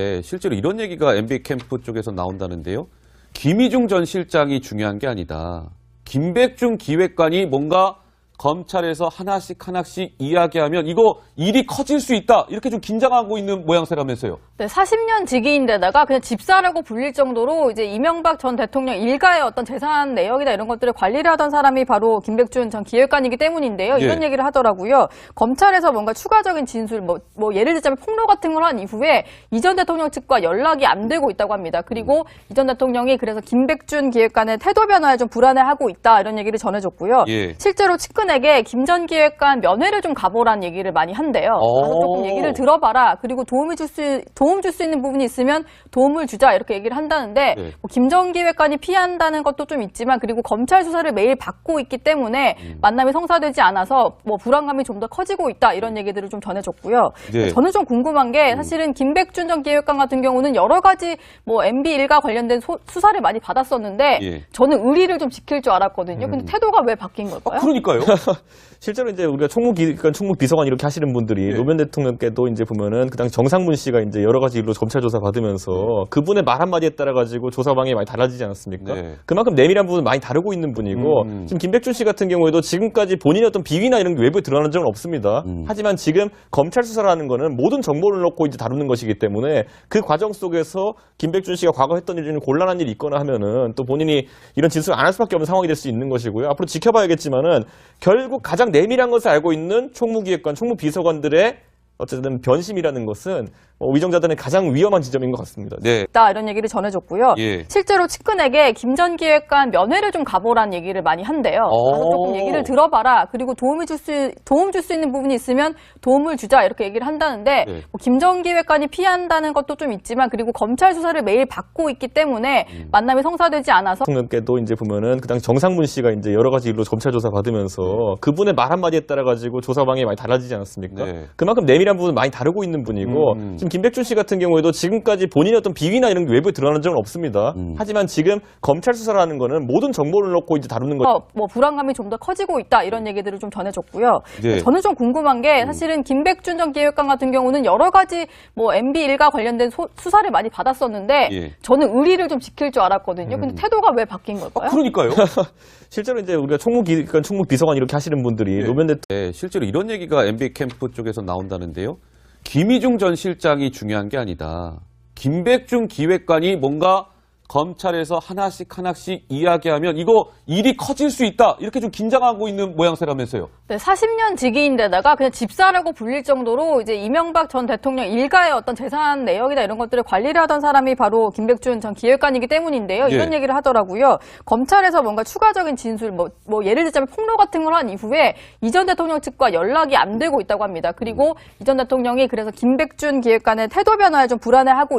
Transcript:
네, 실제로 이런 얘기가 MB 캠프 쪽에서 나온다는데요. 김희중 전 실장이 중요한 게 아니다. 김백중 기획관이 뭔가 검찰에서 하나씩 하나씩 이야기하면 이거 일이 커질 수 있다. 이렇게 좀 긴장하고 있는 모양새라면서요. 네, 40년 직위인데다가 그냥 집사라고 불릴 정도로 이제 이명박 전 대통령 일가의 어떤 재산 내역이나 이런 것들을 관리를 하던 사람이 바로 김백준 전 기획관이기 때문인데요. 이런 예. 얘기를 하더라고요. 검찰에서 뭔가 추가적인 진술, 뭐, 뭐 예를 들자면 폭로 같은 걸 한 이후에 이전 대통령 측과 연락이 안 되고 있다고 합니다. 그리고 이전 대통령이 그래서 김백준 기획관의 태도 변화에 좀 불안해하고 있다 이런 얘기를 전해줬고요. 예. 실제로 측근 에게 김 전 기획관 면회를 좀 가보라는 얘기를 많이 한대요. 오. 가서 조금 얘기를 들어봐라. 그리고 도움이 줄 수, 도움 줄 수 있는 부분이 있으면 도움을 주자. 이렇게 얘기를 한다는데, 네. 뭐 김정 기획관이 피한다는 것도 좀 있지만, 그리고 검찰 수사를 매일 받고 있기 때문에 음. 만남이 성사되지 않아서 뭐 불안감이 좀 더 커지고 있다. 이런 얘기들을 좀 전해줬고요. 네. 저는 좀 궁금한 음. 게 사실은 김백준 전 기획관 같은 경우는 여러 가지 뭐 MB 일가 관련된 소- 수사를 많이 받았었는데, 예. 음. 저는 의리를 좀 지킬 줄 알았거든요. 근데 태도가 왜 바뀐 걸까요? 그러니까요. 실제로 이제 우리가 총무기관, 총무 비서관 이렇게 하시는 분들이 예. 노무현 대통령께도 이제 보면은 그 당시 정상문 씨가 이제 여러 가지 일로 검찰 조사 받으면서 그분의 말 한마디에 따라 가지고 조사 방향이 많이 달라지지 않았습니까? 네. 그만큼 내밀한 부분 많이 다루고 있는 분이고 음. 지금 김백준 씨 같은 경우에도 지금까지 본인의 어떤 비위나 이런 게 외부에 드러난 적은 없습니다. 음. 하지만 지금 검찰 수사라는 거는 모든 정보를 넣고 이제 다루는 것이기 때문에 그 과정 속에서 김백준 씨가 과거 했던 일 중에 곤란한 일이 있거나 하면은 또 본인이 이런 진술을 안 할 수밖에 없는 상황이 될 수 있는 것이고요. 앞으로 지켜봐야겠지만은 결국 가장 내밀한 것을 알고 있는 총무기획관, 총무비서관들의 어쨌든 변심이라는 것은 뭐 위정자들의 가장 위험한 지점인 것 같습니다. 네. 있다 이런 얘기를 전해줬고요. 예. 실제로 측근에게 김 전 기획관 면회를 좀 가보라는 얘기를 많이 한대요. 오. 가서 조금 얘기를 들어봐라. 그리고 도움이 줄 수, 도움 줄 수 있는 부분이 있으면 도움을 주자. 이렇게 얘기를 한다는데, 네. 뭐 김전 기획관이 피한다는 것도 좀 있지만, 그리고 검찰 수사를 매일 받고 있기 때문에 음. 만남이 성사되지 않아서 대통령께도 이제 보면은 그 당시 정상문 씨가 이제 여러 가지 일로 검찰 조사 받으면서 그분의 말 한마디에 따라 가지고 조사 방향이 많이 달라지지 않았습니까? 네. 그만큼 내밀한 부분 많이 다루고 있는 분이고 음. 지금 김백준 씨 같은 경우에도 지금까지 본인의 어떤 비위나 이런 게 외부에 드러난 적은 없습니다. 음. 하지만 지금 검찰 수사라는 거는 모든 정보를 넣고 이제 다루는 거. 어, 뭐 불안감이 좀 더 커지고 있다 이런 얘기들을 좀 전해줬고요. 네. 저는 좀 궁금한 음. 게 사실은 김백준 전 기획관 같은 경우는 여러 가지 뭐 MB 일가 관련된 소- 수사를 많이 받았었는데 예. 음. 저는 의리를 좀 지킬 줄 알았거든요. 근데 태도가 왜 바뀐 걸까요? 그러니까요. 실제로 이제 우리가 총무기관, 총무 비서관 이렇게 하시는 분들이 예. 노무현 대통령 네, 실제로 이런 얘기가 MB 캠프 쪽에서 나온다는데 요. 김희중 전 실장이 중요한 게 아니다. 김백중 기획관이 뭔가 검찰에서 하나씩 하나씩 이야기하면 이거 일이 커질 수 있다. 이렇게 좀 긴장하고 있는 모양새라면서요. 네, 40년 직위인데다가 그냥 집사라고 불릴 정도로 이제 이명박 전 대통령 일가의 어떤 재산 내역이나 이런 것들을 관리를 하던 사람이 바로 김백준 전 기획관이기 때문인데요. 이런 예. 얘기를 하더라고요. 검찰에서 뭔가 추가적인 진술, 뭐, 뭐 예를 들자면 폭로 같은 걸 한 이후에 이전 대통령 측과 연락이 안 되고 있다고 합니다. 그리고 이전 대통령이 그래서 김백준 기획관의 태도 변화에 좀 불안해하고